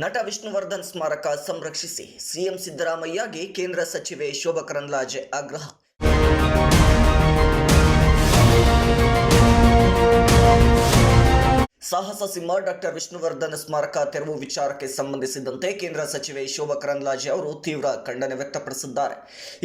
ನಟ ವಿಷ್ಣುವರ್ಧನ್ ಸ್ಮಾರಕ ಸಂರಕ್ಷಿಸಿ ಸಿಎಂ ಸಿದ್ದರಾಮಯ್ಯಗೆ ಕೇಂದ್ರ ಸಚಿವೆ ಶೋಭಾ ಕರಂದ್ಲಾಜೆ ಆಗ್ರಹ. ಸಾಹಸ ಸಿಂಹ ಡಾಕ್ಟರ್ ವಿಷ್ಣುವರ್ಧನ್ ಸ್ಮಾರಕ ತೆರವು ವಿಚಾರಕ್ಕೆ ಸಂಬಂಧಿಸಿದಂತೆ ಕೇಂದ್ರ ಸಚಿವೆ ಶೋಭಾ ಕರಂದ್ಲಾಜೆ ಅವರು ತೀವ್ರ ಖಂಡನೆ ವ್ಯಕ್ತಪಡಿಸಿದ್ದಾರೆ.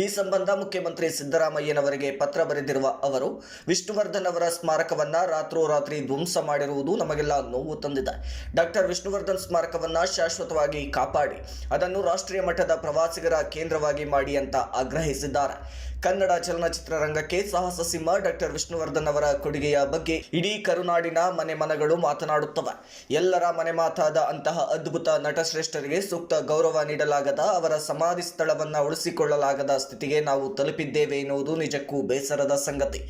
ಈ ಸಂಬಂಧ ಮುಖ್ಯಮಂತ್ರಿ ಸಿದ್ದರಾಮಯ್ಯನವರಿಗೆ ಪತ್ರ ಬರೆದಿರುವ ಅವರು, ವಿಷ್ಣುವರ್ಧನ್ ಅವರ ಸ್ಮಾರಕವನ್ನ ರಾತ್ರೋರಾತ್ರಿ ಧ್ವಂಸ ಮಾಡಿರುವುದು ನಮಗೆಲ್ಲ ನೋವು ತಂದಿದೆ. ಡಾಕ್ಟರ್ ವಿಷ್ಣುವರ್ಧನ್ ಸ್ಮಾರಕವನ್ನ ಶಾಶ್ವತವಾಗಿ ಕಾಪಾಡಿ, ಅದನ್ನು ರಾಷ್ಟ್ರೀಯ ಮಟ್ಟದ ಪ್ರವಾಸಿಗರ ಕೇಂದ್ರವಾಗಿ ಮಾಡಿ ಅಂತ ಆಗ್ರಹಿಸಿದ್ದಾರೆ. ಕನ್ನಡ ಚಲನಚಿತ್ರ ರಂಗಕ್ಕೆ ಸಾಹಸ ಸಿಂಹ ಡಾಕ್ಟರ್ ವಿಷ್ಣುವರ್ಧನ್ ಅವರ ಕೊಡುಗೆಯ ಬಗ್ಗೆ ಇಡೀ ಕರುನಾಡಿನ ಮನೆ ಮನಗಳು ಮಾತನಾಡುತ್ತವೆ. ಎಲ್ಲರ ಮನೆ ಮಾತಾದ ಅಂತಹ ಅದ್ಭುತ ನಟಶ್ರೇಷ್ಠರಿಗೆ ಸೂಕ್ತ ಗೌರವ ನೀಡಲಾಗದ ಅವರ ಸಮಾಧಿ ಸ್ಥಳವನ್ನು ಉಳಿಸಿಕೊಳ್ಳಲಾಗದ ಸ್ಥಿತಿಗೆ ನಾವು ತಲುಪಿದ್ದೇವೆ ಎನ್ನುವುದು ನಿಜಕ್ಕೂ ಬೇಸರದ ಸಂಗತಿ.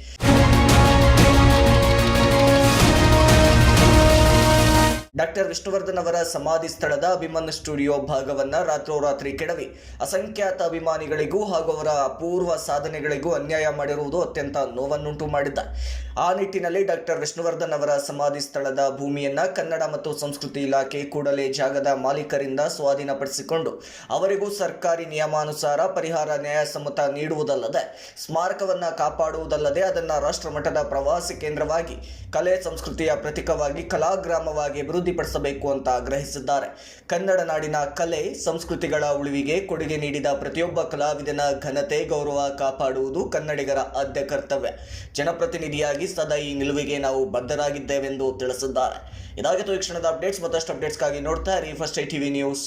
ಡಾಕ್ಟರ್ ವಿಷ್ಣುವರ್ಧನ್ ಅವರ ಸಮಾಧಿ ಸ್ಥಳದ ಅಭಿಮನ್ ಸ್ಟುಡಿಯೋ ಭಾಗವನ್ನ ರಾತ್ರೋರಾತ್ರಿ ಕೆಡವಿ. ಅಸಂಖ್ಯಾತ ಅಭಿಮಾನಿಗಳಿಗೂ ಹಾಗೂ ಅವರ ಅಪೂರ್ವ ಸಾಧನೆಗಳಿಗೂ ಅನ್ಯಾಯ ಮಾಡಿರುವುದು ಅತ್ಯಂತ ನೋವನ್ನುಂಟು ಮಾಡಿದ್ದ. ಆ ನಿಟ್ಟಿನಲ್ಲಿ ಡಾಕ್ಟರ್ ವಿಷ್ಣುವರ್ಧನ್ ಅವರ ಸಮಾಧಿ ಸ್ಥಳದ ಭೂಮಿಯನ್ನ ಕನ್ನಡ ಮತ್ತು ಸಂಸ್ಕೃತಿ ಇಲಾಖೆ ಕೂಡಲೇ ಜಾಗದ ಮಾಲೀಕರಿಂದ ಸ್ವಾಧೀನಪಡಿಸಿಕೊಂಡು ಅವರಿಗೂ ಸರ್ಕಾರಿ ನಿಯಮಾನುಸಾರ ಪರಿಹಾರ ನ್ಯಾಯಸಮ್ಮತ ನೀಡುವುದಲ್ಲದೆ, ಸ್ಮಾರಕವನ್ನ ಕಾಪಾಡುವುದಲ್ಲದೆ ಅದನ್ನು ರಾಷ್ಟ್ರಮಟ್ಟದ ಪ್ರವಾಸಿ ಕೇಂದ್ರವಾಗಿ, ಕಲೆ, ಸಂಸ್ಕೃತಿಯ ಪ್ರತೀಕವಾಗಿ ಕಲಾಗ್ರಾಮವಾಗಿ ಅಭಿವೃದ್ಧಿಪಡಿಸಬೇಕು ಅಂತ ಆಗ್ರಹಿಸಿದ್ದಾರೆ. ಕನ್ನಡ ನಾಡಿನ ಕಲೆ, ಸಂಸ್ಕೃತಿಗಳ ಉಳಿವಿಗೆ ಕೊಡುಗೆ ನೀಡಿದ ಪ್ರತಿಯೊಬ್ಬ ಕಲಾವಿದನ ಘನತೆ, ಗೌರವ ಕಾಪಾಡುವುದು ಕನ್ನಡಿಗರ ಆದ್ಯ ಕರ್ತವ್ಯ. ಜನಪ್ರತಿನಿಧಿಯಾಗಿ ಸದಾ ಈ ನಿಲುವಿಗೆ ನಾವು ಬದ್ಧರಾಗಿದ್ದೇವೆಂದು ತಿಳಿಸಿದ್ದಾರೆ. ಇದಾಗಿತ್ತು ಈ ಕ್ಷಣದ ಅಪ್ಡೇಟ್ಸ್. ಮತ್ತಷ್ಟು ಅಪ್ಡೇಟ್ಸ್ಗಾಗಿ ನೋಡ್ತಾ ಇರಿ. First I TV news.